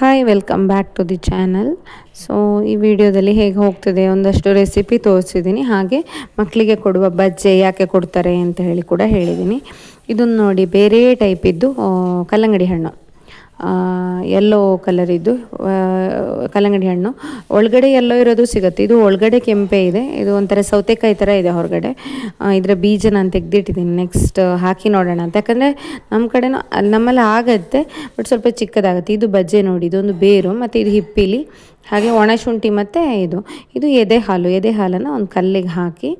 Hi welcome back to the channel so ಈ ವಿಡಿಯೋದಲ್ಲಿ ಹೇಗೆ ಹೋಗ್ತಿದೆ ಒಂದಷ್ಟು ರೆಸಿಪಿ ತೋರಿಸಿದ್ದೀನಿ. ಹಾಗೆ ಮಕ್ಕಳಿಗೆ ಕೊಡುವ ಬಜ್ಜೆ ಯಾಕೆ ಕೊಡ್ತಾರೆ ಅಂತ ಹೇಳಿ ಕೂಡ ಹೇಳಿದ್ದೀನಿ. ಇದನ್ನು ನೋಡಿ ಬೇರೆ ಟೈಪಿದ್ದು ಕಲ್ಲಂಗಡಿ ಹಣ್ಣು. ಯೆಲ್ಲೋ ಕಲರ್ ಇದ್ದು ಕಲ್ಲಂಗಡಿ ಹಣ್ಣು. ಒಳಗಡೆ ಎಲ್ಲೋ ಇರೋದು ಸಿಗುತ್ತೆ. ಇದು ಒಳಗಡೆ ಕೆಂಪೆ ಇದೆ. ಇದು ಒಂಥರ ಸೌತೆಕಾಯಿ ಥರ ಇದೆ ಹೊರಗಡೆ. ಇದರ ಬೀಜ ನಾನು ತೆಗೆದಿಟ್ಟಿದ್ದೀನಿ ನೆಕ್ಸ್ಟ್ ಹಾಕಿ ನೋಡೋಣ ಅಂತ. ಯಾಕಂದರೆ ನಮ್ಮ ಕಡೆನೂ ನಮ್ಮಲ್ಲಿ ಆಗುತ್ತೆ ಬಟ್ ಸ್ವಲ್ಪ ಚಿಕ್ಕದಾಗುತ್ತೆ. ಇದು ಬಜ್ಜೆ ನೋಡಿ, ಇದೊಂದು ಬೇರು, ಮತ್ತು ಇದು ಹಿಪ್ಪಿಲಿ, ಹಾಗೆ ಒಣಶುಂಠಿ ಮತ್ತು ಇದು. ಇದು ಎದೆ ಹಾಲು. ಎದೆ ಹಾಲನ್ನು ಒಂದು ಕಲ್ಲಿಗೆ ಹಾಕಿ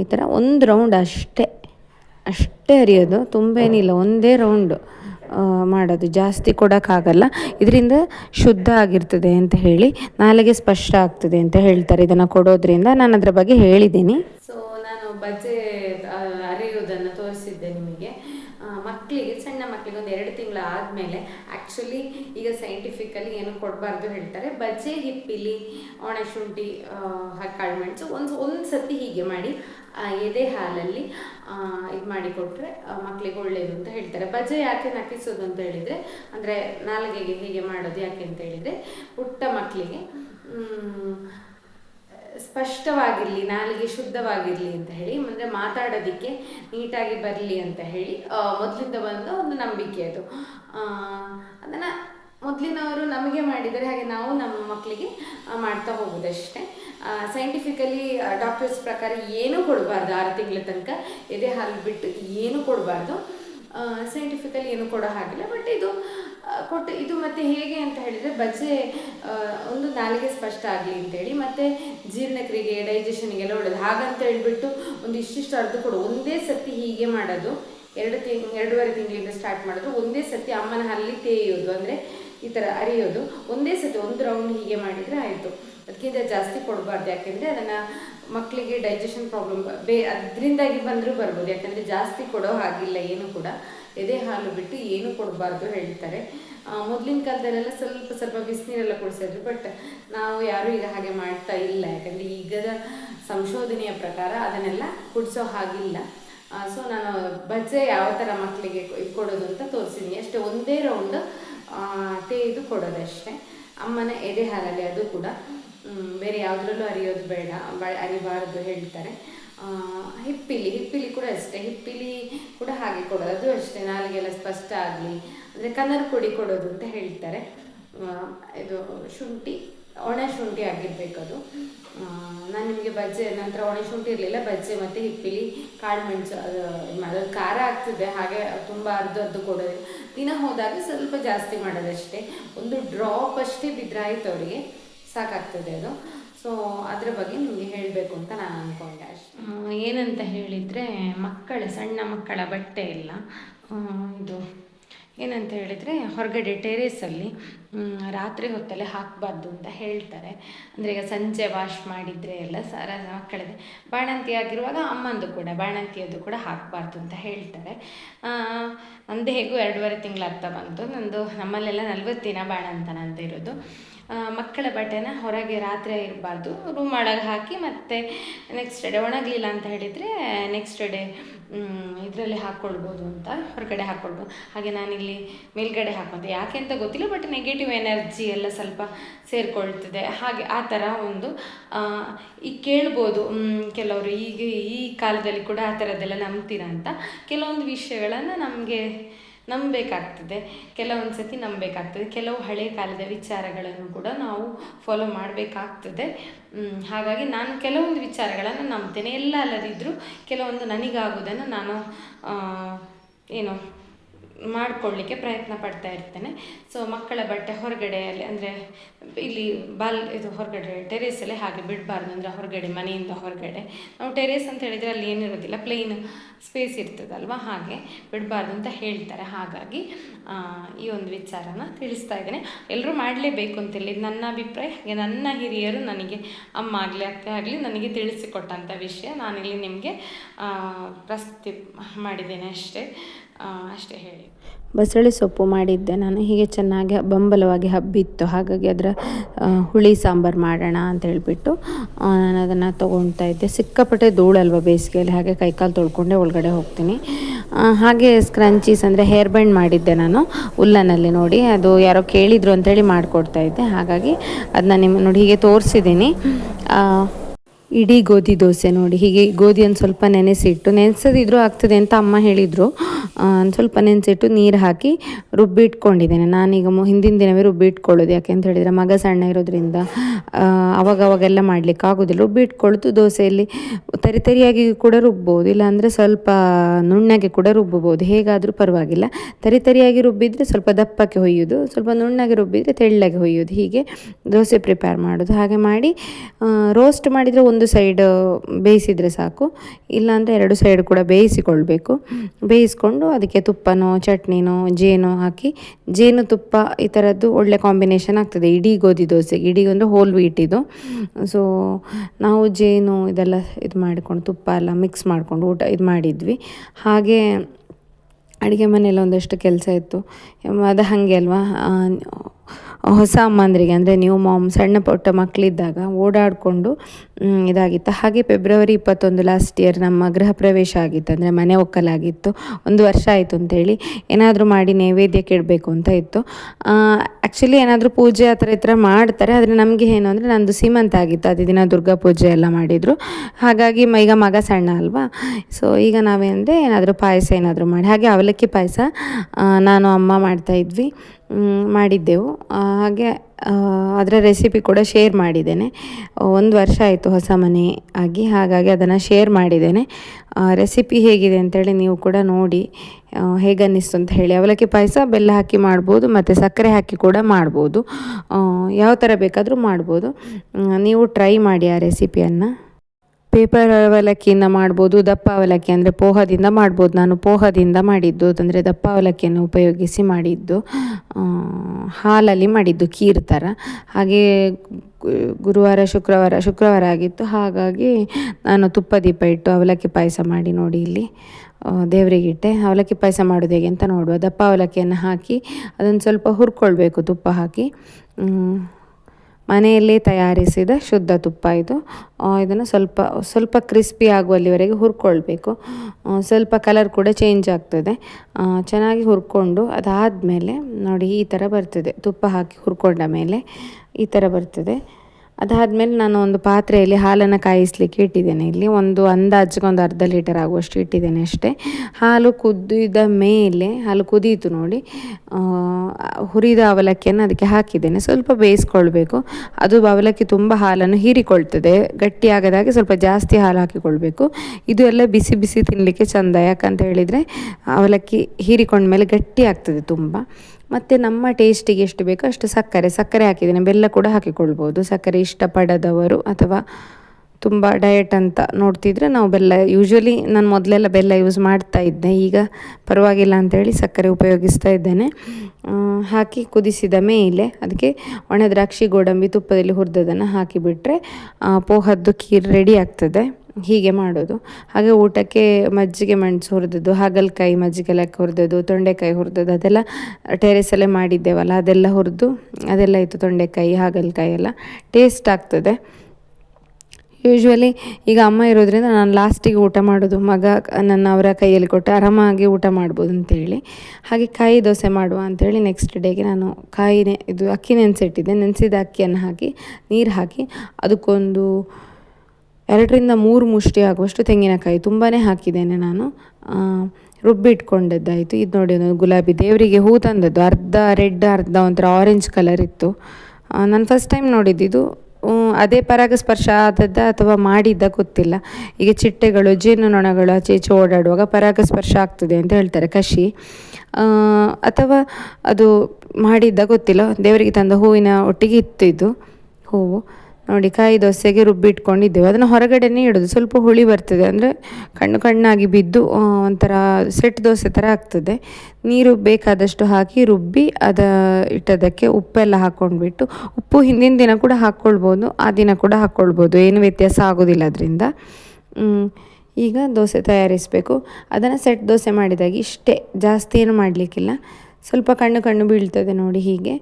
ಈ ಥರ ಒಂದು ರೌಂಡ್ ಅಷ್ಟೇ. ಅಷ್ಟೇ ಅರಿಯೋದು ತುಂಬ ಏನಿಲ್ಲ ಒಂದೇ ರೌಂಡು ಮಾಡೋದು. ಜಾಸ್ತಿ ಕೊಡೋಕ್ಕಾಗಲ್ಲ. ಇದರಿಂದ ಶುದ್ಧ ಆಗಿರ್ತದೆ ಅಂತ ಹೇಳಿ ನಾಲಿಗೆ ಸ್ಪಷ್ಟ ಆಗ್ತದೆ ಅಂತ ಹೇಳ್ತಾರೆ. ಇದನ್ನು ಕೊಡೋದ್ರಿಂದ ನಾನು ಅದರ ಬಗ್ಗೆ ಹೇಳಿದ್ದೀನಿ. ಸೊ ನಾನು ಬಜ್ಜೆ ಅರಿಯೋದನ್ನು ತೋರಿಸಿದ್ದೆ ನಿಮಗೆ ಮಕ್ಕಳಿಗೆ ಸಣ್ಣ ಮಕ್ಕಳಿಗೆ ಒಂದು ಎರಡು ತಿಂಗಳು ಆದಮೇಲೆ ಆ್ಯಕ್ಚುಲಿ ಈಗ ಸೈಂಟಿಫಿಕಲಿ ಏನು ಕೊಡಬಾರ್ದು ಹೇಳ್ತಾರೆ. ಬಜ್ಜೆ, ಹಿಪ್ಪಿಲಿ ಒಣಶುಂಠಿ ಶುಂಠಿ ಕಾಳುಮೆಣಸು ಒಂದು ಒಂದು ಸತಿ ಹೀಗೆ ಮಾಡಿ ಎದೆ ಹಾಲಲ್ಲಿ ಇದು ಮಾಡಿಕೊಟ್ರೆ ಮಕ್ಕಳಿಗೆ ಒಳ್ಳೆಯದು ಅಂತ ಹೇಳ್ತಾರೆ. ಬಜ್ಜೆ ಯಾಕೆ ನಕಿಸೋದು ಅಂತ ಹೇಳಿದರೆ, ಅಂದರೆ ನಾಲ್ಗೆಗೆ ಹೀಗೆ ಮಾಡೋದು ಯಾಕೆ ಅಂತ ಹೇಳಿದರೆ, ಪುಟ್ಟ ಮಕ್ಕಳಿಗೆ ಸ್ಪಷ್ಟವಾಗಿರಲಿ, ನಾಲಿಗೆ ಶುದ್ಧವಾಗಿರಲಿ ಅಂತ ಹೇಳಿ, ಅಂದರೆ ಮಾತಾಡೋದಕ್ಕೆ ನೀಟಾಗಿ ಬರಲಿ ಅಂತ ಹೇಳಿ ಮೊದಲಿಂದ ಬಂದ ಒಂದು ನಂಬಿಕೆ ಅದು. ಅದನ್ನು ಮೊದಲಿನವರು ನಮಗೆ ಮಾಡಿದರೆ ಹಾಗೆ ನಾವು ನಮ್ಮ ಮಕ್ಕಳಿಗೆ ಮಾಡ್ತಾ ಹೋಗೋದಷ್ಟೇ ಸೈಂಟಿಫಿಕಲಿ ಡಾಕ್ಟರ್ಸ್ ಪ್ರಕಾರ ಏನೂ ಕೊಡಬಾರ್ದು ಆರು ತಿಂಗಳ ತನಕ. ಎದೆ ಹಾಲು ಬಿಟ್ಟು ಏನೂ ಕೊಡಬಾರ್ದು. ಸೈಂಟಿಫಿಕಲಿ ಏನು ಕೊಡೋ ಹಾಗಿಲ್ಲ. ಬಟ್ ಇದು ಕೊಟ್ಟು ಇದು ಮತ್ತೆ ಹೇಗೆ ಅಂತ ಹೇಳಿದರೆ ಬಜ್ಜೆ ಒಂದು ನಾಲಿಗೆ ಸ್ಪಷ್ಟ ಆಗಲಿ ಅಂತೇಳಿ ಮತ್ತು ಜೀರ್ಣಕ್ರಿಯೆಗೆ ಡೈಜೆಷನ್ಗೆಲ್ಲ ಒಳ್ಳೇದು. ಹಾಗಂತ ಹೇಳಿಬಿಟ್ಟು ಒಂದು ಇಷ್ಟಿಷ್ಟು ಅರ್ಧ ಕೊಡು. ಒಂದೇ ಸತಿ ಹೀಗೆ ಮಾಡೋದು, ಎರಡು ತಿಂಗ್ ಎರಡೂವರೆ ತಿಂಗಳಿಂದ ಸ್ಟಾರ್ಟ್ ಮಾಡೋದು, ಒಂದೇ ಸತಿ ಅಮ್ಮನ ಹಲ್ಲಿ ತೇಯೋದು. ಅಂದರೆ ಈ ಥರ ಅರಿಯೋದು. ಒಂದೇ ಸತಿ ಒಂದು ರೌಂಡ್ ಹೀಗೆ ಮಾಡಿದರೆ ಆಯಿತು. ಅದಕ್ಕಿಂತ ಜಾಸ್ತಿ ಕೊಡಬಾರ್ದು. ಯಾಕೆಂದರೆ ಅದನ್ನು ಮಕ್ಕಳಿಗೆ ಡೈಜೆಷನ್ ಪ್ರಾಬ್ಲಮ್ ಬೇ ಅದರಿಂದಾಗಿ ಬಂದರೂ ಬರ್ಬೋದು. ಯಾಕಂದರೆ ಜಾಸ್ತಿ ಕೊಡೋ ಹಾಗಿಲ್ಲ ಏನು ಕೂಡ. ಎದೆ ಹಾಲು ಬಿಟ್ಟು ಏನು ಕೊಡಬಾರ್ದು ಹೇಳ್ತಾರೆ. ಮೊದಲಿನ ಕಾಲದಲ್ಲೆಲ್ಲ ಸ್ವಲ್ಪ ಸ್ವಲ್ಪ ಬಿಸಿನೀರೆಲ್ಲ ಕುಡಿಸಿದ್ರು. ಬಟ್ ನಾವು ಯಾರೂ ಈಗ ಹಾಗೆ ಮಾಡ್ತಾ ಇಲ್ಲ. ಯಾಕಂದರೆ ಈಗದ ಸಂಶೋಧನೆಯ ಪ್ರಕಾರ ಅದನ್ನೆಲ್ಲ ಕುಡಿಸೋ ಹಾಗಿಲ್ಲ. ಸೊ ನಾನು ಬಜ್ಜೆ ಯಾವ ಥರ ಮಕ್ಕಳಿಗೆ ಕೊಡೋದು ಅಂತ ತೋರಿಸಿದ್ದೀನಿ ಅಷ್ಟೇ ಒಂದೇ ರೌಂಡ್ ತೇಯ್ದು ಕೊಡೋದಷ್ಟೇ ಅಮ್ಮನ ಎದೆ ಹಾಲಲ್ಲಿ ಅದು ಕೂಡ. ಬೇರೆ ಯಾವುದ್ರಲ್ಲೂ ಅರಿಯೋದು ಬೇಡ. ಅರಿಬಾರ್ದು ಹೇಳ್ತಾರೆ. ಹಿಪ್ಪಿಲಿ ಹಿಪ್ಪಿಲಿ ಕೂಡ ಅಷ್ಟೇ. ಹಿಪ್ಪಿಲಿ ಕೂಡ ಹಾಗೆ ಕೊಡೋದು. ಅದು ಅಷ್ಟೇ, ನಾಲಿಗೆಲ್ಲ ಸ್ಪಷ್ಟ ಆಗಲಿ. ಅಂದರೆ ಕನ್ನರ್ ಪುಡಿ ಕೊಡೋದು ಅಂತ ಹೇಳ್ತಾರೆ. ಇದು ಶುಂಠಿ, ಒಣ ಶುಂಠಿ ಆಗಿರಬೇಕು ಅದು. ನಾನು ನಿಮಗೆ ಬಜ್ಜೆ, ನಂತರ ಒಣ ಶುಂಠಿ ಇರಲಿಲ್ಲ, ಬಜ್ಜೆ ಮತ್ತು ಹಿಪ್ಪಿಲಿ, ಕಾಳು ಮೆಣಸು, ಅದು ಖಾರ ಆಗ್ತಿದೆ, ಹಾಗೆ ತುಂಬ ಅರ್ಧ ಅರ್ಧ ಕೊಡೋದು. ದಿನ ಹೋದಾಗ ಸ್ವಲ್ಪ ಜಾಸ್ತಿ ಮಾಡೋದಷ್ಟೇ. ಒಂದು ಡ್ರಾಪ್ ಅಷ್ಟೇ ಬಿದ್ದರೆ ಆಯ್ತು ಅವರಿಗೆ. ಸಾಕಾಗ್ತದೆ ಅದು. ಸೊ ಅದ್ರ ಬಗ್ಗೆ ನಿಮಗೆ ಹೇಳಬೇಕು ಅಂತ ನಾನು ಅಂದ್ಕೊಂಡೆ ಅಷ್ಟೇ. ಏನಂತ ಹೇಳಿದರೆ ಮಕ್ಕಳ, ಸಣ್ಣ ಮಕ್ಕಳ ಬಟ್ಟೆ ಎಲ್ಲ ಇದು ಏನಂತ ಹೇಳಿದರೆ ಹೊರಗಡೆ ಟೆರೇಸಲ್ಲಿ ರಾತ್ರಿ ಹೊತ್ತಲ್ಲಿ ಹಾಕಬಾರ್ದು ಅಂತ ಹೇಳ್ತಾರೆ. ಅಂದರೆ ಈಗ ಸಂಜೆ ವಾಶ್ ಮಾಡಿದರೆ ಎಲ್ಲ ಸರ ಮಕ್ಕಳಿದೆ ಬಾಣಂತಿ ಆಗಿರುವಾಗ ಅಮ್ಮಂದು ಕೂಡ, ಬಾಣಂತಿಯದ್ದು ಕೂಡ ಹಾಕಬಾರ್ದು ಅಂತ ಹೇಳ್ತಾರೆ. ನಂದು ಹೇಗೂ ಎರಡೂವರೆ ತಿಂಗಳಾಗ್ತಾ ಬಂತು. ನಂದು ನಮ್ಮಲ್ಲೆಲ್ಲ ನಲ್ವತ್ತು ದಿನ ಬಾಣಂತನ ಅಂತ ಇರೋದು. ಮಕ್ಕಳ ಬಟ್ಟೆನ ಹೊರಗೆ ರಾತ್ರಿ ಇರಬಾರ್ದು. ರೂಮ್ ಒಳಗೆ ಹಾಕಿ ಮತ್ತು ನೆಕ್ಸ್ಟ್ ಡೇ ಒಣಗಲಿಲ್ಲ ಅಂತ ಹೇಳಿದರೆ ನೆಕ್ಸ್ಟ್ ಡೇ ಇದರಲ್ಲಿ ಹಾಕ್ಕೊಳ್ಬೋದು ಅಂತ, ಹೊರಗಡೆ ಹಾಕ್ಕೊಳ್ಬೋದು ಹಾಗೆ ನಾನಿಲ್ಲಿ ಮೇಲ್ಗಡೆ ಹಾಕೋದು ಯಾಕೆ ಅಂತ ಗೊತ್ತಿಲ್ಲ ಬಟ್ ನೆಗೆಟಿವ್ ಎನರ್ಜಿ ಎಲ್ಲ ಸ್ವಲ್ಪ ಸೇರಿಕೊಳ್ತದೆ. ಹಾಗೆ ಆ ಥರ ಒಂದು ಈಗ ಕೇಳ್ಬೋದು ಕೆಲವರು ಈಗ ಈ ಕಾಲದಲ್ಲಿ ಕೂಡ ಆ ಥರದ್ದೆಲ್ಲ ನಂಬ್ತೀರಾ ಅಂತ, ಕೆಲವೊಂದು ವಿಷಯಗಳನ್ನು ನಮಗೆ ನಂಬಬೇಕಾಗ್ತದೆ. ಕೆಲವೊಂದು ಸತಿ ನಂಬಬೇಕಾಗ್ತದೆ. ಕೆಲವು ಹಳೆ ಕಾಲದ ವಿಚಾರಗಳನ್ನು ಕೂಡ ನಾವು ಫಾಲೋ ಮಾಡಬೇಕಾಗ್ತದೆ. ಹಾಗಾಗಿ ನಾನು ಕೆಲವೊಂದು ವಿಚಾರಗಳನ್ನು ನಂಬ್ತೇನೆ. ಎಲ್ಲ ಅಲ್ಲದಿದ್ದರೂ ಕೆಲವೊಂದು ನನಗಾಗೋದನ್ನು ನಾನು ಏನು ಮಾಡಿಕೊಳ್ಳಿಕ್ಕೆ ಪ್ರಯತ್ನ ಪಡ್ತಾ ಇರ್ತೇನೆ. ಸೊ ಮಕ್ಕಳ ಬಟ್ಟೆ ಹೊರಗಡೆಯಲ್ಲಿ, ಅಂದರೆ ಇಲ್ಲಿ ಬಾಲ್, ಇದು ಹೊರಗಡೆ ಟೆರೇಸಲ್ಲೇ ಹಾಗೆ ಬಿಡಬಾರ್ದು, ಅಂದರೆ ಹೊರಗಡೆ, ಮನೆಯಿಂದ ಹೊರಗಡೆ. ನಾವು ಟೆರೇಸ್ ಅಂತ ಹೇಳಿದರೆ ಅಲ್ಲಿ ಏನಿರೋದಿಲ್ಲ ಪ್ಲೇನ್ ಸ್ಪೇಸ್ ಇರ್ತದಲ್ವ? ಹಾಗೆ ಬಿಡಬಾರ್ದು ಅಂತ ಹೇಳ್ತಾರೆ. ಹಾಗಾಗಿ ಈ ಒಂದು ವಿಚಾರನ ತಿಳಿಸ್ತಾ ಇದ್ದೇನೆ. ಎಲ್ಲರೂ ಮಾಡಲೇಬೇಕು ಅಂತ ಹೇಳಿ ನನ್ನ ಅಭಿಪ್ರಾಯ ಹಾಗೆ ನನ್ನ ಹಿರಿಯರು ನನಗೆ, ಅಮ್ಮ ಆಗಲಿ, ಅತ್ತೆ ಆಗಲಿ ನನಗೆ ತಿಳಿಸಿಕೊಟ್ಟಂಥ ವಿಷಯ ನಾನಿಲ್ಲಿ ನಿಮಗೆ ಪ್ರಸ್ತಿ ಮಾಡಿದ್ದೇನೆ ಅಷ್ಟೇ. ಅಷ್ಟೇ ಹೇಳಿ. ಬಸಳೆ ಸೊಪ್ಪು ಮಾಡಿದ್ದೆ ನಾನು. ಹೀಗೆ ಚೆನ್ನಾಗಿ ಬಂಬಲವಾಗಿ ಹಬ್ಬಿತ್ತು. ಹಾಗಾಗಿ ಅದರ ಹುಳಿ ಸಾಂಬಾರು ಮಾಡೋಣ ಅಂತ ಹೇಳಿಬಿಟ್ಟು ನಾನು ಅದನ್ನು ತೊಗೊಳ್ತಾ ಇದ್ದೆ. ಸಿಕ್ಕಾಪಟ್ಟೆ ಧೂಳಲ್ವ ಬೇಸಿಗೆಯಲ್ಲಿ, ಹಾಗೆ ಕೈಕಾಲು ತೊಳ್ಕೊಂಡೆ ಒಳಗಡೆ ಹೋಗ್ತೀನಿ. ಹಾಗೆ ಸ್ಕ್ರಂಚೀಸ್ ಅಂದರೆ ಹೇರ್ ಬ್ಯಾಂಡ್ ಮಾಡಿದ್ದೆ ನಾನು ಉಲ್ಲನಲ್ಲಿ ನೋಡಿ. ಅದು ಯಾರೋ ಕೇಳಿದರು ಅಂತೇಳಿ ಮಾಡಿಕೊಡ್ತಾ ಇದ್ದೆ. ಹಾಗಾಗಿ ಅದನ್ನ ನಿಮ್ಮ ನೋಡಿ ಹೀಗೆ ತೋರಿಸಿದ್ದೀನಿ. ಇಡೀ ಗೋಧಿ ದೋಸೆ ನೋಡಿ. ಹೀಗೆ ಗೋಧಿಯನ್ನು ಸ್ವಲ್ಪ ನೆನೆಸಿಟ್ಟು, ನೆನೆಸದಿದ್ರೂ ಆಗ್ತದೆ ಅಂತ ಅಮ್ಮ ಹೇಳಿದರು. ಸ್ವಲ್ಪ ನೆನೆಸಿಟ್ಟು ನೀರು ಹಾಕಿ ರುಬ್ಬಿ ಇಟ್ಕೊಂಡಿದ್ದೇನೆ. ನಾನೀಗ ಹಿಂದಿನ ದಿನವೇ ರುಬ್ಬಿ ಇಟ್ಕೊಳ್ಳೋದು ಯಾಕೆ ಅಂತ ಹೇಳಿದರೆ, ಮಗ ಸಣ್ಣ ಇರೋದ್ರಿಂದ ಅವಾಗ ಅವಾಗೆಲ್ಲ ಮಾಡಲಿಕ್ಕೆ ಆಗೋದಿಲ್ಲ ರುಬ್ಬಿ ಇಟ್ಕೊಳ್ಳೋದು ದೋಸೆಯಲ್ಲಿ. ತರಿ ತರಿಯಾಗಿ ಕೂಡ ರುಬ್ಬೋದು, ಇಲ್ಲಾಂದರೆ ಸ್ವಲ್ಪ ನುಣ್ಣಗೆ ಕೂಡ ರುಬ್ಬಬೋದು. ಹೇಗಾದರೂ ಪರವಾಗಿಲ್ಲ. ತರಿ ತರಿಯಾಗಿ ರುಬ್ಬಿದರೆ ಸ್ವಲ್ಪ ದಪ್ಪಕ್ಕೆ ಹೊಯ್ಯೋದು, ಸ್ವಲ್ಪ ನುಣ್ಣಗೆ ರುಬ್ಬಿದರೆ ತೆಳ್ಳಗೆ ಹೊಯ್ಯೋದು. ಹೀಗೆ ದೋಸೆ ಪ್ರಿಪೇರ್ ಮಾಡೋದು. ಹಾಗೆ ಮಾಡಿ ರೋಸ್ಟ್ ಮಾಡಿದರೆ ಒಂದು ಒಂದು ಸೈಡ್ ಬೇಯಿಸಿದರೆ ಸಾಕು. ಇಲ್ಲಾಂದರೆ ಎರಡು ಸೈಡ್ ಕೂಡ ಬೇಯಿಸಿಕೊಳ್ಬೇಕು. ಬೇಯಿಸ್ಕೊಂಡು ಅದಕ್ಕೆ ತುಪ್ಪನೋ, ಚಟ್ನಿನೋ, ಜೇನೋ ಹಾಕಿ, ಜೇನು, ತುಪ್ಪ ಈ ಥರದ್ದು ಒಳ್ಳೆ ಕಾಂಬಿನೇಷನ್ ಆಗ್ತದೆ. ಇಡೀ ಗೋಧಿ ದೋಸೆಗೆ ಇಡೀ ಒಂದು ಹೋಲ್ ವೀಟ್ ಇದು. ಸೊ ನಾವು ಜೇನು ಇದೆಲ್ಲ ಇದು ಮಾಡಿಕೊಂಡು, ತುಪ್ಪ ಎಲ್ಲ ಮಿಕ್ಸ್ ಮಾಡಿಕೊಂಡು ಊಟ ಇದು ಮಾಡಿದ್ವಿ. ಹಾಗೆ ಅಡುಗೆ ಮನೆಯಲ್ಲಿ ಒಂದಷ್ಟು ಕೆಲಸ ಇತ್ತು. ಅದು ಹಾಗೆ ಅಲ್ವಾ? ಹೊಸ ಅಮ್ಮಂದ್ರಿಗೆ, ಅಂದರೆ ನ್ಯೂ ಮಾಮ್ ಸಣ್ಣ ಪುಟ್ಟ ಮಕ್ಕಳಿದ್ದಾಗ ಓಡಾಡಿಕೊಂಡು ಇದಾಗಿತ್ತು. ಹಾಗೆ ಫೆಬ್ರವರಿ ಇಪ್ಪತ್ತೊಂದು ಲಾಸ್ಟ್ ಇಯರ್ ನಮ್ಮ ಗೃಹ ಪ್ರವೇಶ ಆಗಿತ್ತು. ಅಂದರೆ ಮನೆ ಒಕ್ಕಲಾಗಿತ್ತು. ಒಂದು ವರ್ಷ ಆಯಿತು ಅಂತೇಳಿ. ಏನಾದರೂ ಮಾಡಿ ನೈವೇದ್ಯಕ್ಕೆ ಇಡಬೇಕು ಅಂತ ಇತ್ತು. ಆ್ಯಕ್ಚುಲಿ ಏನಾದರೂ ಪೂಜೆ ಆ ಥರ ಈ ಥರ ಮಾಡ್ತಾರೆ. ಆದರೆ ನಮಗೆ ಏನು ಅಂದರೆ ನಂದು ಸೀಮಂತ ಆಗಿತ್ತು. ಅದೇ ದಿನ ದುರ್ಗಾ ಪೂಜೆ ಎಲ್ಲ ಮಾಡಿದರು. ಹಾಗಾಗಿ ಈಗ ಮಗ ಸಣ್ಣ ಅಲ್ವಾ? ಸೊ ಈಗ ನಾವೇನಂದರೆ ಏನಾದರೂ ಪಾಯಸ ಏನಾದರೂ ಮಾಡಿ. ಹಾಗೆ ಅವಲಕ್ಕಿ ಪಾಯಸ ನಾನು ಅಮ್ಮ ಮಾಡ್ತಾಯಿದ್ವಿ ಮಾಡಿದ್ದೆವು. ಹಾಗೆ ಅದರ ರೆಸಿಪಿ ಕೂಡ ಶೇರ್ ಮಾಡಿದ್ದೇನೆ. ಒಂದು ವರ್ಷ ಆಯಿತು ಹೊಸ ಮನೆ ಆಗಿ, ಹಾಗಾಗಿ ಅದನ್ನು ಶೇರ್ ಮಾಡಿದ್ದೇನೆ. ರೆಸಿಪಿ ಹೇಗಿದೆ ಅಂತೇಳಿ ನೀವು ಕೂಡ ನೋಡಿ ಹೇಗೆ ಅನ್ನಿಸ್ತು ಅಂತ ಹೇಳಿ. ಅವಲಕ್ಕಿ ಪಾಯಸ ಬೆಲ್ಲ ಹಾಕಿ ಮಾಡ್ಬೋದು, ಮತ್ತು ಸಕ್ಕರೆ ಹಾಕಿ ಕೂಡ ಮಾಡ್ಬೋದು. ಯಾವ ಥರ ಬೇಕಾದರೂ ಮಾಡ್ಬೋದು. ನೀವು ಟ್ರೈ ಮಾಡಿ ಆ ರೆಸಿಪಿಯನ್ನು ಪೇಪರ್ ಅವಲಕ್ಕಿಯಿಂದ ಮಾಡ್ಬೋದು, ದಪ್ಪ ಅವಲಕ್ಕಿ ಅಂದರೆ ಪೋಹದಿಂದ ಮಾಡ್ಬೋದು. ನಾನು ಪೋಹದಿಂದ ಮಾಡಿದ್ದು, ಅಂದರೆ ದಪ್ಪ ಅವಲಕ್ಕಿಯನ್ನು ಉಪಯೋಗಿಸಿ ಮಾಡಿದ್ದು ಹಾಲಲ್ಲಿ ಮಾಡಿದ್ದು ಖೀರ್ ಥರ ಹಾಗೆ ಗುರುವಾರ, ಶುಕ್ರವಾರ ಶುಕ್ರವಾರ ಆಗಿತ್ತು. ಹಾಗಾಗಿ ನಾನು ತುಪ್ಪ ದೀಪ ಇಟ್ಟು ಅವಲಕ್ಕಿ ಪಾಯಸ ಮಾಡಿ ನೋಡಿ ಇಲ್ಲಿ ದೇವರಿಗಿಟ್ಟೆ ಅವಲಕ್ಕಿ ಪಾಯಸ ಮಾಡೋದು ಹೇಗೆ ಅಂತ ನೋಡುವ. ದಪ್ಪ ಅವಲಕ್ಕಿಯನ್ನು ಹಾಕಿ, ಅದನ್ನು ಸ್ವಲ್ಪ ಹುರ್ಕೊಳ್ಬೇಕು ತುಪ್ಪ ಹಾಕಿ. ಮನೆಯಲ್ಲೇ ತಯಾರಿಸಿದ ಶುದ್ಧ ತುಪ್ಪ ಇದು. ಇದನ್ನು ಸ್ವಲ್ಪ ಸ್ವಲ್ಪ ಕ್ರಿಸ್ಪಿ ಆಗುವಲ್ಲಿವರೆಗೆ ಹುರ್ಕೊಳ್ಬೇಕು. ಸ್ವಲ್ಪ ಕಲರ್ ಕೂಡ ಚೇಂಜ್ ಆಗ್ತದೆ. ಚೆನ್ನಾಗಿ ಹುರ್ಕೊಂಡು ಅದಾದಮೇಲೆ ನೋಡಿ ಈ ಥರ ಬರ್ತದೆ. ತುಪ್ಪ ಹಾಕಿ ಹುರ್ಕೊಂಡ ಮೇಲೆ ಈ ಥರ ಬರ್ತದೆ. ಅದಾದಮೇಲೆ ನಾನು ಒಂದು ಪಾತ್ರೆಯಲ್ಲಿ ಹಾಲನ್ನು ಕಾಯಿಸಲಿಕ್ಕೆ ಇಟ್ಟಿದ್ದೇನೆ. ಇಲ್ಲಿ ಒಂದು ಅಂದಾಜಿಗೆ ಒಂದು ಅರ್ಧ ಲೀಟರ್ ಆಗುವಷ್ಟು ಇಟ್ಟಿದ್ದೇನೆ ಅಷ್ಟೇ. ಹಾಲು ಕುದ್ದಿದ ಮೇಲೆ, ಹಾಲು ಕುದೀತು ನೋಡಿ ಹುರಿದ ಅವಲಕ್ಕಿಯನ್ನು ಅದಕ್ಕೆ ಹಾಕಿದ್ದೇನೆ. ಸ್ವಲ್ಪ ಬೇಯಿಸ್ಕೊಳ್ಬೇಕು. ಅದು ಅವಲಕ್ಕಿ ತುಂಬ ಹಾಲನ್ನು ಹೀರಿಕೊಳ್ತದೆ. ಗಟ್ಟಿಯಾಗದಾಗೆ ಸ್ವಲ್ಪ ಜಾಸ್ತಿ ಹಾಲು ಹಾಕಿಕೊಳ್ಬೇಕು. ಇದು ಎಲ್ಲ ಬಿಸಿ ಬಿಸಿ ತಿನ್ನಲಿಕ್ಕೆ ಚಂದ. ಯಾಕಂತ ಹೇಳಿದರೆ ಅವಲಕ್ಕಿ ಹೀರಿಕೊಂಡ ಮೇಲೆ ಗಟ್ಟಿ ಆಗ್ತದೆ ತುಂಬ. ಮತ್ತು ನಮ್ಮ ಟೇಸ್ಟಿಗೆ ಎಷ್ಟು ಬೇಕೋ ಅಷ್ಟು ಸಕ್ಕರೆ ಸಕ್ಕರೆ ಹಾಕಿದ್ದೇನೆ. ಬೆಲ್ಲ ಕೂಡ ಹಾಕಿಕೊಳ್ಬೋದು. ಸಕ್ಕರೆ ಇಷ್ಟಪಡದವರು ಅಥವಾ ತುಂಬ ಡಯಟ್ ಅಂತ ನೋಡ್ತಿದ್ರೆ ನಾವು ಬೆಲ್ಲ ಯೂಶ್ವಲಿ ನಾನು ಮೊದಲೆಲ್ಲ ಬೆಲ್ಲ ಯೂಸ್ ಮಾಡ್ತಾ ಇದ್ದೆ. ಈಗ ಪರವಾಗಿಲ್ಲ ಅಂತೇಳಿ ಸಕ್ಕರೆ ಉಪಯೋಗಿಸ್ತಾ ಇದ್ದೇನೆ. ಹಾಕಿ ಕುದಿಸಿದ ಮೇಲೆ ಅದಕ್ಕೆ ಒಣ ದ್ರಾಕ್ಷಿ ಗೋಡಂಬಿ ತುಪ್ಪದಲ್ಲಿ ಹುರಿದದನ್ನು ಹಾಕಿಬಿಟ್ರೆ ಪೋಹದ್ದು ಖೀರ್ ರೆಡಿ ಆಗ್ತದೆ. ಹೀಗೆ ಮಾಡೋದು. ಹಾಗೆ ಊಟಕ್ಕೆ ಮಜ್ಜಿಗೆ ಮೆಣಸು ಹುರಿದದ್ದು, ಹಾಗಲಕಾಯಿ ಮಜ್ಜಿಗೆ ಲೆಕ್ಕ ಹುರಿದದ್ದು, ತೊಂಡೆಕಾಯಿ ಹುರಿದದ್ದು, ಅದೆಲ್ಲ ಟೆರೆಸಲ್ಲೇ ಮಾಡಿದ್ದೇವಲ್ಲ, ಅದೆಲ್ಲ ಹುರಿದು ಅದೆಲ್ಲ ಇತ್ತು ತೊಂಡೆಕಾಯಿ, ಹಾಗಲಕಾಯಿ ಎಲ್ಲ. ಟೇಸ್ಟ್ ಆಗ್ತದೆ. ಯೂಶ್ವಲಿ ಈಗ ಅಮ್ಮ ಇರೋದ್ರಿಂದ ನಾನು ಲಾಸ್ಟಿಗೆ ಊಟ ಮಾಡೋದು, ಮಗ ನನ್ನ ಅವರ ಕೈಯಲ್ಲಿ ಕೊಟ್ಟು ಆರಾಮಾಗಿ ಊಟ ಮಾಡ್ಬೋದು ಅಂತೇಳಿ. ಹಾಗೆ ಕಾಯಿ ದೋಸೆ ಮಾಡುವ ಅಂಥೇಳಿ ನೆಕ್ಸ್ಟ್ ಡೇಗೆ ನಾನು ಕಾಯಿನೇ, ಇದು ಅಕ್ಕಿ ನೆನೆಸಿಟ್ಟಿದ್ದೆ, ನೆನೆಸಿದ ಅಕ್ಕಿಯನ್ನು ಹಾಕಿ, ನೀರು ಹಾಕಿ, ಅದಕ್ಕೊಂದು ಎರಡರಿಂದ ಮೂರು ಮುಷ್ಟಿ ಆಗುವಷ್ಟು ತೆಂಗಿನಕಾಯಿ ತುಂಬಾ ಹಾಕಿದ್ದೇನೆ ನಾನು. ರುಬ್ಬಿಟ್ಕೊಂಡದ್ದಾಯಿತು ಇದು ನೋಡಿ ಒಂದು ಗುಲಾಬಿ ದೇವರಿಗೆ ಹೂ ತಂದದ್ದು. ಅರ್ಧ ರೆಡ್, ಅರ್ಧ ಒಂಥರ ಆರೆಂಜ್ ಕಲರ್ ಇತ್ತು. ನಾನು ಫಸ್ಟ್ ಟೈಮ್ ನೋಡಿದ್ದು ಅದೇ ಪರಾಗಸ್ಪರ್ಶ ಆದದ್ದ ಅಥವಾ ಮಾಡಿದ್ದ ಗೊತ್ತಿಲ್ಲ. ಈಗ ಚಿಟ್ಟೆಗಳು, ಜೇನುನೊಣಗಳು ಆಚೆ ಈಚೆ ಓಡಾಡುವಾಗ ಪರಾಗಸ್ಪರ್ಶ ಆಗ್ತದೆ ಅಂತ ಹೇಳ್ತಾರೆ ಕಷಿ ಅಥವಾ ಅದು ಮಾಡಿದ್ದ ಗೊತ್ತಿಲ್ಲ. ದೇವರಿಗೆ ತಂದ ಹೂವಿನ ಒಟ್ಟಿಗೆ ಇತ್ತು ಇದು ಹೂವು. ನೋಡಿ, ಕಾಯಿ ದೋಸೆಗೆ ರುಬ್ಬಿಟ್ಕೊಂಡಿದ್ದೆವು ಅದನ್ನು ಹೊರಗಡೆನೇ ಇಡೋದು. ಸ್ವಲ್ಪ ಹುಳಿ ಬರ್ತದೆ. ಅಂದರೆ ಕಣ್ಣು ಕಣ್ಣಾಗಿ ಬಿದ್ದು ಒಂಥರ ಸೆಟ್ ದೋಸೆ ಥರ ಆಗ್ತದೆ. ನೀರು ಬೇಕಾದಷ್ಟು ಹಾಕಿ ರುಬ್ಬಿ, ಅದ ಇಟ್ಟದಕ್ಕೆ ಉಪ್ಪೆಲ್ಲ ಹಾಕ್ಕೊಂಡ್ಬಿಟ್ಟು ಉಪ್ಪು ಹಿಂದಿನ ದಿನ ಕೂಡ ಹಾಕ್ಕೊಳ್ಬೋದು ಆ ದಿನ ಕೂಡ ಹಾಕ್ಕೊಳ್ಬೋದು ಏನು ವ್ಯತ್ಯಾಸ ಆಗೋದಿಲ್ಲ ಅದರಿಂದ. ಈಗ ದೋಸೆ ತಯಾರಿಸಬೇಕು. ಅದನ್ನು ಸೆಟ್ ದೋಸೆ ಮಾಡಿದಾಗ ಇಷ್ಟೇ. ಜಾಸ್ತಿ ಏನು ಮಾಡಲಿಕ್ಕಿಲ್ಲ. ಸ್ವಲ್ಪ ಕಣ್ಣು ಕಣ್ಣು ಬೀಳ್ತದೆ ನೋಡಿ ಹೀಗೆ.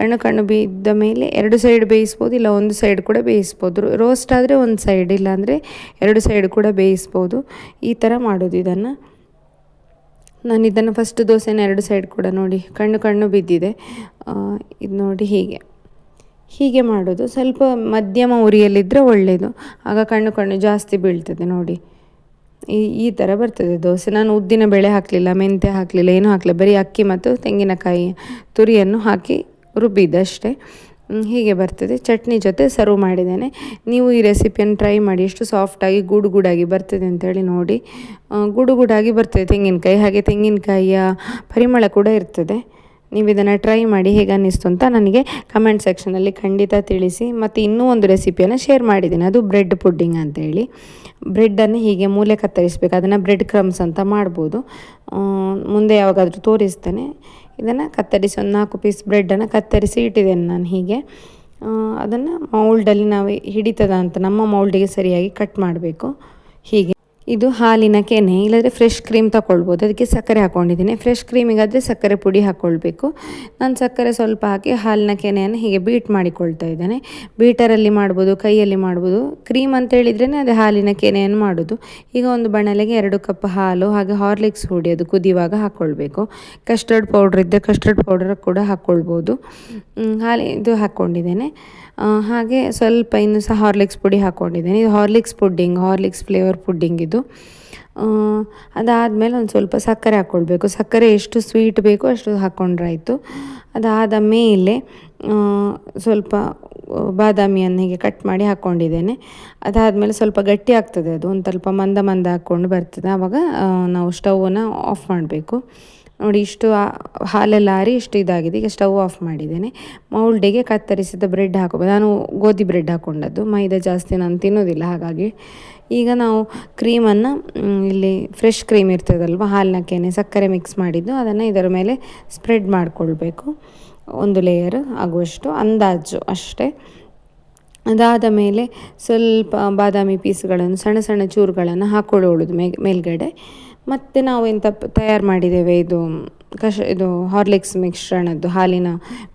ಕಣ್ಣು ಕಣ್ಣು ಬಿದ್ದ ಮೇಲೆ ಎರಡು ಸೈಡ್ ಬೇಯಿಸ್ಬೋದು, ಇಲ್ಲ ಒಂದು ಸೈಡ್ ಕೂಡ ಬೇಯಿಸ್ಬೋದು. ರೋಸ್ಟ್ ಆದರೆ ಒಂದು ಸೈಡ್ ಇಲ್ಲಾಂದರೆ ಎರಡು ಸೈಡ್ ಕೂಡ ಬೇಯಿಸ್ಬೋದು. ಈ ಥರ ಮಾಡೋದು ಇದನ್ನು. ನಾನು ಇದನ್ನು ಫಸ್ಟ್ ದೋಸೆನ ಎರಡು ಸೈಡ್ ಕೂಡ ನೋಡಿ, ಕಣ್ಣು ಕಣ್ಣು ಬಿದ್ದಿದೆ. ಇದು ನೋಡಿ ಹೀಗೆ. ಹೀಗೆ ಮಾಡೋದು. ಸ್ವಲ್ಪ ಮಧ್ಯಮ ಉರಿಯಲ್ಲಿದ್ದರೆ ಒಳ್ಳೆಯದು ಆಗ ಕಣ್ಣು ಕಣ್ಣು ಜಾಸ್ತಿ ಬೀಳ್ತದೆ ನೋಡಿ. ಈ ಈ ಥರ ಬರ್ತದೆ ದೋಸೆ. ನಾನು ಉದ್ದಿನ ಬೇಳೆ ಹಾಕಲಿಲ್ಲ, ಮೆಂತ್ಯ ಹಾಕಲಿಲ್ಲ, ಏನೂ ಹಾಕಲಿಲ್ಲ. ಬರೀ ಅಕ್ಕಿ ಮತ್ತು ತೆಂಗಿನಕಾಯಿ ತುರಿಯನ್ನು ಹಾಕಿ ರುಬ್ಬಿದ್ದಷ್ಟೇ ಹೀಗೆ ಬರ್ತದೆ. ಚಟ್ನಿ ಜೊತೆ ಸರ್ವ್ ಮಾಡಿದ್ದೇನೆ. ನೀವು ಈ ರೆಸಿಪಿಯನ್ನು ಟ್ರೈ ಮಾಡಿ. ಎಷ್ಟು ಸಾಫ್ಟಾಗಿ ಗೂಡು ಗೂಡಾಗಿ ಬರ್ತದೆ ಅಂತೇಳಿ ನೋಡಿ. ಗೂಡು ಗೂಡಾಗಿ ಬರ್ತದೆ ತೆಂಗಿನಕಾಯಿ. ಹಾಗೆ ತೆಂಗಿನಕಾಯಿಯ ಪರಿಮಳ ಕೂಡ ಇರ್ತದೆ. ನೀವು ಇದನ್ನು ಟ್ರೈ ಮಾಡಿ ಹೇಗೆ ಅನ್ನಿಸ್ತು ಅಂತ ನನಗೆ ಕಮೆಂಟ್ ಸೆಕ್ಷನಲ್ಲಿ ಖಂಡಿತ ತಿಳಿಸಿ. ಮತ್ತು ಇನ್ನೂ ಒಂದು ರೆಸಿಪಿಯನ್ನು ಶೇರ್ ಮಾಡಿದ್ದೀನಿ. ಅದು ಬ್ರೆಡ್ ಪುಡ್ಡಿಂಗ್ ಅಂತೇಳಿ. ಬ್ರೆಡ್ಡನ್ನು ಹೀಗೆ ಮೂಲೆ ಕತ್ತರಿಸಬೇಕು. ಅದನ್ನು ಬ್ರೆಡ್ ಕ್ರಮ್ಸ್ ಅಂತ ಮಾಡ್ಬೋದು. ಮುಂದೆ ಯಾವಾಗಾದರೂ ತೋರಿಸ್ತೇನೆ. ಇದನ್ನು ಕತ್ತರಿಸಿ ಒಂದು ನಾಲ್ಕು ಪೀಸ್ ಬ್ರೆಡ್ಡನ್ನು ಕತ್ತರಿಸಿ ಇಟ್ಟಿದ್ದೇನೆ ನಾನು ಹೀಗೆ. ಅದನ್ನು ಮೌಲ್ಡಲ್ಲಿ ನಾವು ಹಿಡಿತದ ಅಂತ ನಮ್ಮ ಮೌಲ್ಡಿಗೆ ಸರಿಯಾಗಿ ಕಟ್ ಮಾಡಬೇಕು. ಹೀಗೆ. ಇದು ಹಾಲಿನ ಕೆನೆ, ಇಲ್ಲಾಂದರೆ ಫ್ರೆಶ್ ಕ್ರೀಮ್ ತಗೊಳ್ಬೋದು ಅದಕ್ಕೆ ಸಕ್ಕರೆ ಹಾಕ್ಕೊಂಡಿದ್ದೀನಿ ಫ್ರೆಶ್ ಕ್ರೀಮಿಗಾದರೆ ಸಕ್ಕರೆ ಪುಡಿ ಹಾಕ್ಕೊಳ್ಬೇಕು ನಾನು ಸಕ್ಕರೆ ಸ್ವಲ್ಪ ಹಾಕಿ ಹಾಲಿನ ಕೆನೆಯನ್ನು ಹೀಗೆ ಬೀಟ್ ಮಾಡಿಕೊಳ್ತಾ ಇದ್ದೇನೆ. ಬೀಟರಲ್ಲಿ ಮಾಡ್ಬೋದು, ಕೈಯಲ್ಲಿ ಮಾಡ್ಬೋದು. ಕ್ರೀಮ್ ಅಂತ ಹೇಳಿದ್ರೇ ಅದು ಹಾಲಿನ ಕೆನೆಯನ್ನು ಮಾಡೋದು. ಈಗ ಒಂದು ಬಣಲೆಗೆ ಎರಡು ಕಪ್ ಹಾಲು, ಹಾಗೆ ಹಾರ್ಲಿಕ್ಸ್ ಹುಡಿ ಅದು ಕುದಿಯುವಾಗ ಹಾಕ್ಕೊಳ್ಬೇಕು ಕಸ್ಟರ್ಡ್ ಪೌಡ್ರ್ ಇದ್ದರೆ ಕಸ್ಟರ್ಡ್ ಪೌಡರ್ ಕೂಡ ಹಾಕ್ಕೊಳ್ಬೋದು ಹಾಲು ಇದು ಹಾಕ್ಕೊಂಡಿದ್ದೇನೆ ಹಾಗೆ ಸ್ವಲ್ಪ ಇನ್ನು ಸಹ ಹಾರ್ಲಿಕ್ಸ್ ಪುಡಿ ಹಾಕ್ಕೊಂಡಿದ್ದೇನೆ ಇದು Horlicks pudding Horlicks flavour pudding ಇದು. ಅದಾದಮೇಲೆ ಒಂದು ಸ್ವಲ್ಪ ಸಕ್ಕರೆ ಹಾಕ್ಕೊಳ್ಬೇಕು ಸಕ್ಕರೆ ಎಷ್ಟು ಸ್ವೀಟ್ ಬೇಕೋ ಅಷ್ಟು ಹಾಕ್ಕೊಂಡ್ರಾಯ್ತು ಅದಾದ ಮೇಲೆ ಸ್ವಲ್ಪ ಬಾದಾಮಿಯನ್ನು ಹೀಗೆ ಕಟ್ ಮಾಡಿ ಹಾಕ್ಕೊಂಡಿದ್ದೇನೆ ಅದಾದಮೇಲೆ ಸ್ವಲ್ಪ ಗಟ್ಟಿ ಆಗ್ತದೆ ಅದು. ಒಂದು ಸ್ವಲ್ಪ ಮಂದ ಮಂದ ಹಾಕ್ಕೊಂಡು ಬರ್ತದೆ. ಆವಾಗ ನಾವು ಸ್ಟವನ್ನು ಆಫ್ ಮಾಡಬೇಕು. ನೋಡಿ, ಇಷ್ಟು ಹಾಲೆಲ್ಲ ಆರಿ ಇಷ್ಟು ಇದಾಗಿದೆ. ಈಗ ಸ್ಟವ್ ಆಫ್ ಮಾಡಿದ್ದೇನೆ. ಮೌಲ್ಡಿಗೆ ಕತ್ತರಿಸಿದ ಬ್ರೆಡ್ ಹಾಕೋಬೋದು ನಾನು ಗೋಧಿ ಬ್ರೆಡ್ ಹಾಕ್ಕೊಂಡದ್ದು ಮೈದಾ ಜಾಸ್ತಿ ನಾನು ತಿನ್ನೋದಿಲ್ಲ, ಹಾಗಾಗಿ. ಈಗ ನಾವು ಕ್ರೀಮನ್ನು ಇಲ್ಲಿ ಫ್ರೆಶ್ ಕ್ರೀಮ್ ಇರ್ತದಲ್ವ ಹಾಲಿನಕ್ಕೇನೆ ಕೆನೆ ಸಕ್ಕರೆ ಮಿಕ್ಸ್ ಮಾಡಿದ್ದು, ಅದನ್ನು ಇದರ ಮೇಲೆ ಸ್ಪ್ರೆಡ್ ಮಾಡಿಕೊಳ್ಬೇಕು. ಒಂದು ಲೇಯರ್ ಆಗುವಷ್ಟು, ಅಂದಾಜು ಅಷ್ಟೇ. ಅದಾದ ಮೇಲೆ ಸ್ವಲ್ಪ ಬಾದಾಮಿ ಪೀಸ್ಗಳನ್ನು ಸಣ್ಣ ಸಣ್ಣ ಚೂರುಗಳನ್ನು ಹಾಕೊಳ್ಳೋಳೋದು ಮೇ, ಮೇಲ್ಗಡೆ. ಮತ್ತು ನಾವು ಎಂತ ತಯಾರು ಮಾಡಿದ್ದೇವೆ, ಇದು ಕಷ, ಇದು ಹಾರ್ಲಿಕ್ಸ್ ಮಿಶ್ರಣದ್ದು, ಹಾಲಿನ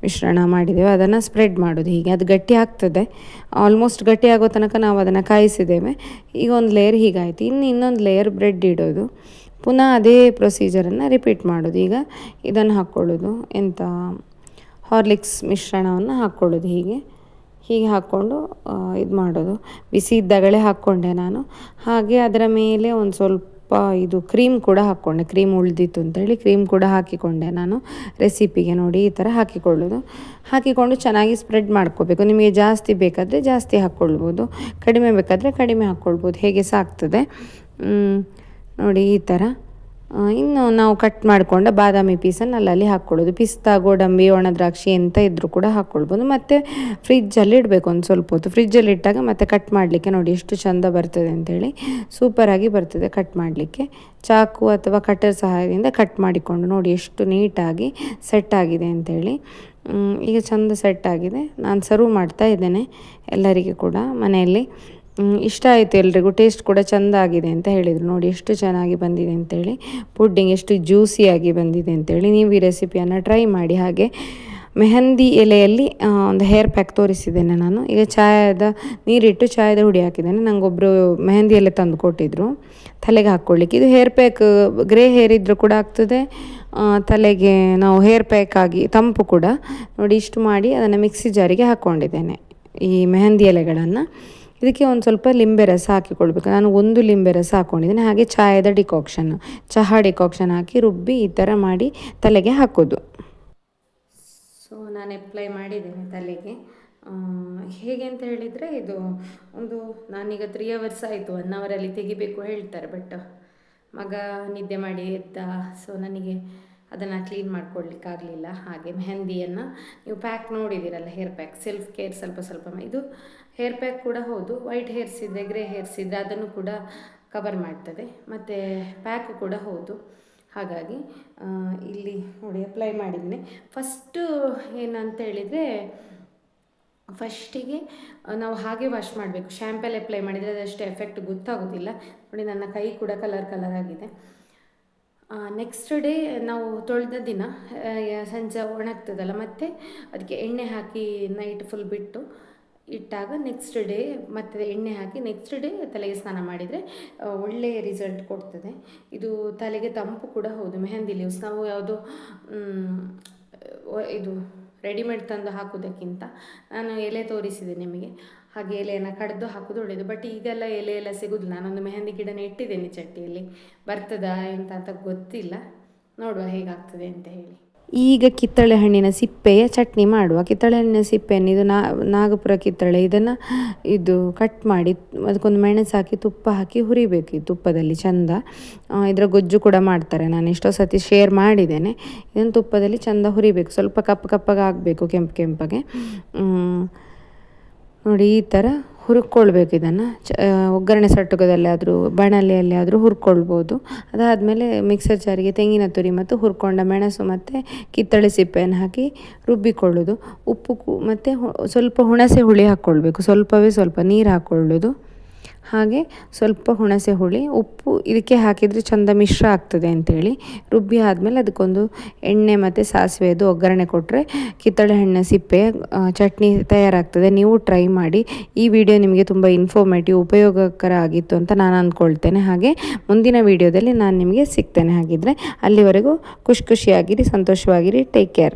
ಮಿಶ್ರಣ ಮಾಡಿದ್ದೇವೆ. ಅದನ್ನು ಸ್ಪ್ರೆಡ್ ಮಾಡೋದು ಹೀಗೆ. ಅದು ಗಟ್ಟಿ ಆಗ್ತದೆ. ಆಲ್ಮೋಸ್ಟ್ ಗಟ್ಟಿ ಆಗೋ ತನಕ ನಾವು ಅದನ್ನು ಕಾಯಿಸಿದ್ದೇವೆ. ಈಗ ಒಂದು ಲೇಯರ್ ಹೀಗಾಯಿತು. ಇನ್ನು ಇನ್ನೊಂದು ಲೇಯರ್ ಬ್ರೆಡ್ ಇಡೋದು. ಪುನಃ ಅದೇ ಪ್ರೊಸೀಜರನ್ನು ರಿಪೀಟ್ ಮಾಡೋದು ಈಗ ಇದನ್ನು ಹಾಕ್ಕೊಳ್ಳೋದು ಎಂಥ ಹಾರ್ಲಿಕ್ಸ್ ಮಿಶ್ರಣವನ್ನು ಹಾಕ್ಕೊಳ್ಳೋದು ಹೀಗೆ. ಹೀಗೆ ಹಾಕ್ಕೊಂಡು ಇದು ಮಾಡೋದು. ಬಿಸಿ ಇದ್ದಾಗಲೇ ಹಾಕ್ಕೊಂಡೆ ನಾನು. ಹಾಗೆ ಅದರ ಮೇಲೆ ಒಂದು ಸ್ವಲ್ಪ ಇದು ಕ್ರೀಮ್ ಕೂಡ ಹಾಕ್ಕೊಂಡೆ. ಕ್ರೀಮ್ ಉಳಿದಿತ್ತು ಅಂತೇಳಿ ಕ್ರೀಮ್ ಕೂಡ ಹಾಕಿಕೊಂಡೆ ನಾನು. ರೆಸಿಪಿಗೆ ನೋಡಿ ಈ ಥರ ಹಾಕಿಕೊಳ್ಳೋದು. ಹಾಕಿಕೊಂಡು ಚೆನ್ನಾಗಿ ಸ್ಪ್ರೆಡ್ ಮಾಡ್ಕೋಬೇಕು. ನಿಮಗೆ ಜಾಸ್ತಿ ಬೇಕಾದರೆ ಜಾಸ್ತಿ ಹಾಕ್ಕೊಳ್ಬೋದು. ಕಡಿಮೆ ಬೇಕಾದರೆ ಕಡಿಮೆ ಹಾಕ್ಕೊಳ್ಬೋದು. ಹೇಗೆ ಸಾಕ್ತದೆ? ನೋಡಿ ಈ ಥರ. ಇನ್ನು ನಾವು ಕಟ್ ಮಾಡಿಕೊಂಡ ಬಾದಾಮಿ ಪೀಸನ್ನು ಅಲ್ಲಲ್ಲಿ ಹಾಕ್ಕೊಳ್ಳೋದು. ಪಿಸ್ತಾ, ಗೋಡಂಬಿ, ಒಣ ದ್ರಾಕ್ಷಿ ಎಂತ ಇದ್ದರೂ ಕೂಡ ಹಾಕ್ಕೊಳ್ಬೋದು. ಮತ್ತು ಫ್ರಿಜ್ಜಲ್ಲಿ ಇಡಬೇಕು ಒಂದು ಸ್ವಲ್ಪ ಹೊತ್ತು. ಫ್ರಿಜ್ಜಲ್ಲಿ ಇಟ್ಟಾಗ ಮತ್ತೆ ಕಟ್ ಮಾಡಲಿಕ್ಕೆ ನೋಡಿ ಎಷ್ಟು ಚೆಂದ ಬರ್ತದೆ ಅಂತೇಳಿ. ಸೂಪರಾಗಿ ಬರ್ತದೆ ಕಟ್ ಮಾಡಲಿಕ್ಕೆ. ಚಾಕು ಅಥವಾ ಕಟರ್ ಸಹಾಯದಿಂದ ಕಟ್ ಮಾಡಿಕೊಂಡು ನೋಡಿ ಎಷ್ಟು ನೀಟಾಗಿ ಸೆಟ್ ಆಗಿದೆ ಅಂತೇಳಿ. ಈಗ ಚೆಂದ ಸೆಟ್ ಆಗಿದೆ. ನಾನು ಸರ್ವ್ ಮಾಡ್ತಾ ಇದ್ದೇನೆ ಎಲ್ಲರಿಗೆ ಕೂಡ ಮನೆಯಲ್ಲಿ. ಇಷ್ಟ ಆಯಿತು ಎಲ್ರಿಗೂ. ಟೇಸ್ಟ್ ಕೂಡ ಚೆಂದ ಆಗಿದೆ ಅಂತ ಹೇಳಿದರು. ನೋಡಿ, ಎಷ್ಟು ಚೆನ್ನಾಗಿ ಬಂದಿದೆ ಅಂತೇಳಿ. ಪುಡ್ಡಿಂಗ್ ಎಷ್ಟು ಜ್ಯೂಸಿಯಾಗಿ ಬಂದಿದೆ ಅಂತೇಳಿ ನೀವು ಈ ರೆಸಿಪಿಯನ್ನು ಟ್ರೈ ಮಾಡಿ. ಹಾಗೆ ಮೆಹಂದಿ ಎಲೆಯಲ್ಲಿ ಒಂದು ಹೇರ್ ಪ್ಯಾಕ್ ತೋರಿಸಿದ್ದೇನೆ ನಾನು. ಈಗ ಚಾಯದ, ನೀರಿಟ್ಟು ಚಾಯದ ಹುಡಿ ಹಾಕಿದ್ದೇನೆ. ನನಗೊಬ್ಬರು ಮೆಹಂದಿ ಎಲೆ ತಂದು ಕೊಟ್ಟಿದ್ದರು ತಲೆಗೆ ಹಾಕ್ಕೊಳ್ಳಿಕ್ಕೆ. ಇದು ಹೇರ್ ಪ್ಯಾಕ್ ಗ್ರೇ ಹೇರ್ ಇದ್ದರೂ ಕೂಡ ಆಗ್ತದೆ. ತಲೆಗೆ ನಾವು ಹೇರ್ ಪ್ಯಾಕ್ ಆಗಿ, ತಂಪು ಕೂಡ. ನೋಡಿ, ಇಷ್ಟು ಮಾಡಿ ಅದನ್ನು ಮಿಕ್ಸಿ ಜಾರಿಗೆ ಹಾಕ್ಕೊಂಡಿದ್ದೇನೆ ಈ ಮೆಹಂದಿ ಎಲೆಗಳನ್ನು. ಇದಕ್ಕೆ ಒಂದು ಸ್ವಲ್ಪ ಲಿಂಬೆ ರಸ ಹಾಕಿಕೊಳ್ಬೇಕು. ನಾನು ಒಂದು ಲಿಂಬೆ ರಸ ಹಾಕ್ಕೊಂಡಿದ್ದೀನಿ ಹಾಗೆ ಚಾಯದ ಡಿಕಾಕ್ಷನ್ ಚಹಾ ಡಿಕಾಕ್ಷನ್ ಹಾಕಿ ರುಬ್ಬಿ ಈ ಥರ ಮಾಡಿ ತಲೆಗೆ ಹಾಕೋದು. ಸೊ ನಾನು ಅಪ್ಲೈ ಮಾಡಿದ್ದೀನಿ ತಲೆಗೆ. ಹೇಗೆ ಅಂತ ಹೇಳಿದರೆ ಇದು ಒಂದು ನಾನೀಗ ತ್ರೀ ಅವರ್ಸ್ ಆಯಿತು. ಒನ್ ಅವರಲ್ಲಿ ತೆಗಿಬೇಕು ಹೇಳ್ತಾರೆ ಬಟ್ ಮಗ ನಿದ್ದೆ ಮಾಡಿ ಎದ್ದ. ಸೊ ನನಗೆ ಅದನ್ನು ಕ್ಲೀನ್ ಮಾಡ್ಕೊಳ್ಲಿಕ್ಕಾಗಲಿಲ್ಲ. ಹಾಗೆ ಮೆಹಂದಿಯನ್ನು ನೀವು ಪ್ಯಾಕ್ ನೋಡಿದ್ದೀರಲ್ಲ ಹೇರ್ ಪ್ಯಾಕ್ ಸೆಲ್ಫ್ ಕೇರ್ ಸ್ವಲ್ಪ ಸ್ವಲ್ಪ ಇದು ಹೇರ್ ಪ್ಯಾಕ್ ಕೂಡ ಹೌದು ವೈಟ್ ಹೇರ್ಸ್ ಇದ್ದರೆ ಗ್ರೇ ಹೇರ್ಸ್ ಇದ್ದರೆ ಅದನ್ನು ಕೂಡ ಕವರ್ ಮಾಡ್ತದೆ. ಮತ್ತು ಪ್ಯಾಕ್ ಕೂಡ ಹೌದು. ಹಾಗಾಗಿ ಇಲ್ಲಿ ನೋಡಿ ಅಪ್ಲೈ ಮಾಡಿದ್ದೀನಿ ಫಸ್ಟು ಏನಂತ ಹೇಳಿದರೆ ಫಸ್ಟಿಗೆ ನಾವು ಹಾಗೆ ವಾಶ್ ಮಾಡಬೇಕು. ಶ್ಯಾಂಪಲ್ ಅಪ್ಲೈ ಮಾಡಿದರೆ ಅದಷ್ಟು ಎಫೆಕ್ಟ್ ಗೊತ್ತಾಗೋದಿಲ್ಲ. ನೋಡಿ ನನ್ನ ಕೈ ಕೂಡ ಕಲರ್ ಕಲರ್ ಆಗಿದೆ. ನೆಕ್ಸ್ಟ್ ಡೇ ನಾವು ತೊಳೆದ ದಿನ ಸಂಜೆ ಒಣಗ್ತದಲ್ಲ, ಮತ್ತು ಅದಕ್ಕೆ ಎಣ್ಣೆ ಹಾಕಿ ನೈಟ್ ಫುಲ್ ಬಿಟ್ಟು ಇಟ್ಟಾಗ ನೆಕ್ಸ್ಟ್ ಡೇ ಮತ್ತೆ ಎಣ್ಣೆ ಹಾಕಿ ನೆಕ್ಸ್ಟ್ ಡೇ ತಲೆಗೆ ಸ್ನಾನ ಮಾಡಿದರೆ ಒಳ್ಳೆಯ ರಿಸಲ್ಟ್ ಕೊಡ್ತದೆ. ಇದು ತಲೆಗೆ ತಂಪು ಕೂಡ ಹೌದು, ಮೆಹಂದಿ ಲೀವ್ಸ್ ನಾವು ಯಾವುದು ಇದು ರೆಡಿಮೇಡ್ ತಂದು ಹಾಕೋದಕ್ಕಿಂತ, ನಾನು ಎಲೆ ತೋರಿಸಿದೆ ನಿಮಗೆ. ಹಾಗೆ ಎಲೆಯನ್ನು ಕಡ್ದು ಹಾಕೋದು ಒಳ್ಳೆಯದು ಬಟ್ ಈಗೆಲ್ಲ ಎಲೆ ಎಲ್ಲ ಸಿಗೋದು ನಾನೊಂದು ಮೆಹಂದಿ ಗಿಡನ ಇಟ್ಟಿದ್ದೇನೆ ಚಟ್ಟಿಯಲ್ಲಿ. ಬರ್ತದಾ ಎಂತ ಅಂತ ಗೊತ್ತಿಲ್ಲ. ನೋಡುವ ಹೇಗಾಗ್ತದೆ ಅಂತ ಹೇಳಿ. ಈಗ ಕಿತ್ತಳೆ ಹಣ್ಣಿನ ಸಿಪ್ಪೆಯ ಚಟ್ನಿ ಮಾಡುವ. ಕಿತ್ತಳೆ ಹಣ್ಣಿನ ಸಿಪ್ಪೆಯನ್ನು ಇದು ನಾಗಪುರ ಕಿತ್ತಳೆ ಇದನ್ನು ಇದು ಕಟ್ ಮಾಡಿ ಅದಕ್ಕೊಂದು ಮೆಣಸು ಹಾಕಿ, ತುಪ್ಪ ಹಾಕಿ ಹುರಿಬೇಕು. ಈ ತುಪ್ಪದಲ್ಲಿ ಚಂದ ಇದರ ಗೊಜ್ಜು ಕೂಡ ಮಾಡ್ತಾರೆ. ನಾನು ಎಷ್ಟೋ ಸತಿ ಶೇರ್ ಮಾಡಿದ್ದೇನೆ. ಇದನ್ನು ತುಪ್ಪದಲ್ಲಿ ಚಂದ ಹುರಿಬೇಕು. ಸ್ವಲ್ಪ ಕಪ್ಪು ಕಪ್ಪಗೆ ಆಗಬೇಕು, ಕೆಂಪು ಕೆಂಪಗೆ. ನೋಡಿ, ಈ ಥರ ಹುರ್ಕೊಳ್ಬೇಕು ಇದನ್ನು. ಚ ಒಗ್ಗರಣೆ ಸಟ್ಟುಗದಲ್ಲಿ ಆದರೂ ಬಾಣಲೆಯಲ್ಲಿ ಆದರೂ ಹುರ್ಕೊಳ್ಬೋದು. ಅದಾದಮೇಲೆ ಮಿಕ್ಸರ್ ಜಾರಿಗೆ ತೆಂಗಿನ ತುರಿ ಮತ್ತು ಹುರ್ಕೊಂಡ ಮೆಣಸು ಮತ್ತು ಕಿತ್ತಳೆ ಸಿಪ್ಪೆಯನ್ನು ಹಾಕಿ ರುಬ್ಬಿಕೊಳ್ಳೋದು. ಉಪ್ಪು ಮತ್ತು ಸ್ವಲ್ಪ ಹುಣಸೆ ಹುಳಿ ಹಾಕ್ಕೊಳ್ಬೇಕು. ಸ್ವಲ್ಪವೇ ಸ್ವಲ್ಪ ನೀರು ಹಾಕ್ಕೊಳ್ಳೋದು. ಹಾಗೆ ಸ್ವಲ್ಪ ಹುಣಸೆ ಹುಳಿ, ಉಪ್ಪು ಇದಕ್ಕೆ ಹಾಕಿದರೆ ಚಂದ ಮಿಶ್ರ ಆಗ್ತದೆ ಅಂತೇಳಿ. ರುಬ್ಬಿ ಆದಮೇಲೆ ಅದಕ್ಕೊಂದು ಎಣ್ಣೆ ಮತ್ತು ಸಾಸಿವೆದು ಒಗ್ಗರಣೆ ಕೊಟ್ಟರೆ ಕಿತ್ತಳೆ ಹಣ್ಣಿನ ಸಿಪ್ಪೆ ಚಟ್ನಿ ತಯಾರಾಗ್ತದೆ. ನೀವು ಟ್ರೈ ಮಾಡಿ. ಈ ವಿಡಿಯೋ ನಿಮಗೆ ತುಂಬ ಇನ್ಫಾರ್ಮೇಟಿವ್ ಉಪಯೋಗಕರ ಆಗಿತ್ತು ಅಂತ ನಾನು ಅಂದ್ಕೊಳ್ತೇನೆ. ಹಾಗೆ ಮುಂದಿನ ವಿಡಿಯೋದಲ್ಲಿ ನಾನು ನಿಮಗೆ ಸಿಗ್ತೇನೆ. ಹಾಗಿದ್ರೆ ಅಲ್ಲಿವರೆಗೂ ಖುಷಿ ಖುಷಿಯಾಗಿರಿ, ಸಂತೋಷವಾಗಿರಿ. Take care